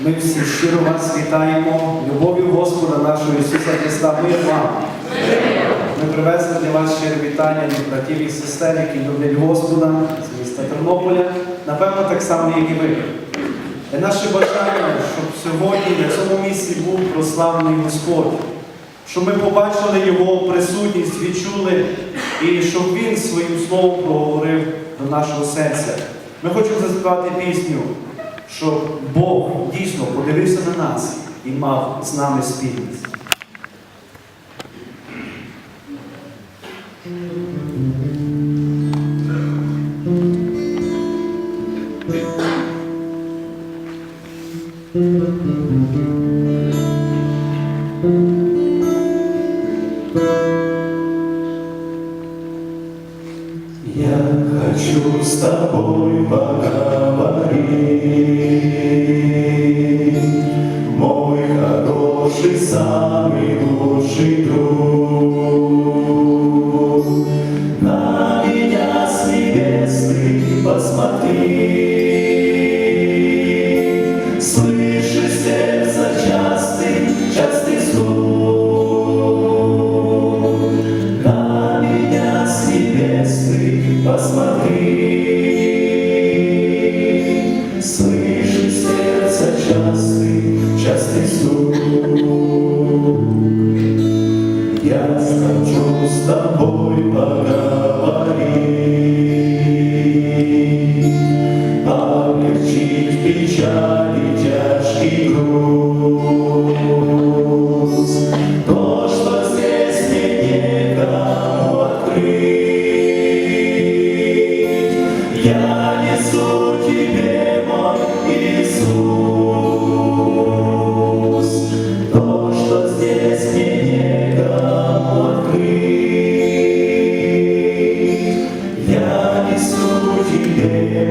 Ми всі щиро вас вітаємо, любов'ю Господа нашого Ісуса Христа. Мир вам! Ми привезли для вас щире вітання від братів і сестер, які люблять Господа з міста Тернополя, напевно, так само, як і ви. І наше бажання, щоб сьогодні на цьому місці був прославлений Господь, щоб ми побачили Його присутність, відчули, і щоб Він своїм словом проговорив до нашого серця. Ми хочемо заспівати пісню, щоб Бог дійсно подивився на нас і мав з нами спільність. Я хочу с тобой поговорить, Amen. Я хочу с тобой поговорить, облегчить печаль тебе,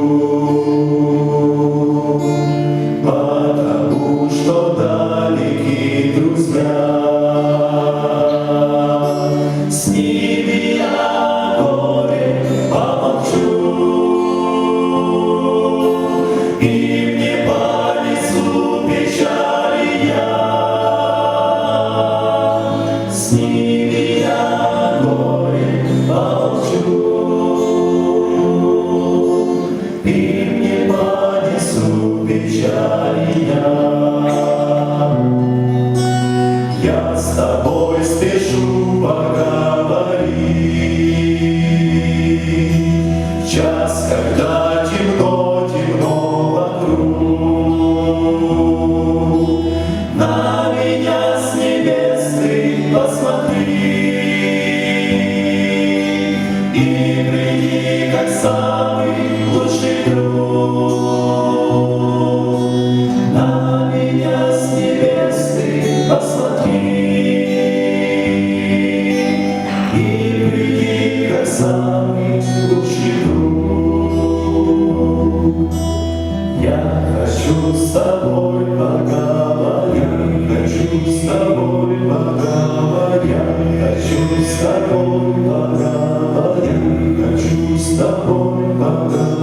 хочу, С тобой спешу поговорить, как лучший друг. Я хочу с тобой поговорить, хочу с тобой поговорить, хочу с тобой поговорить, хочу с тобой поговорить.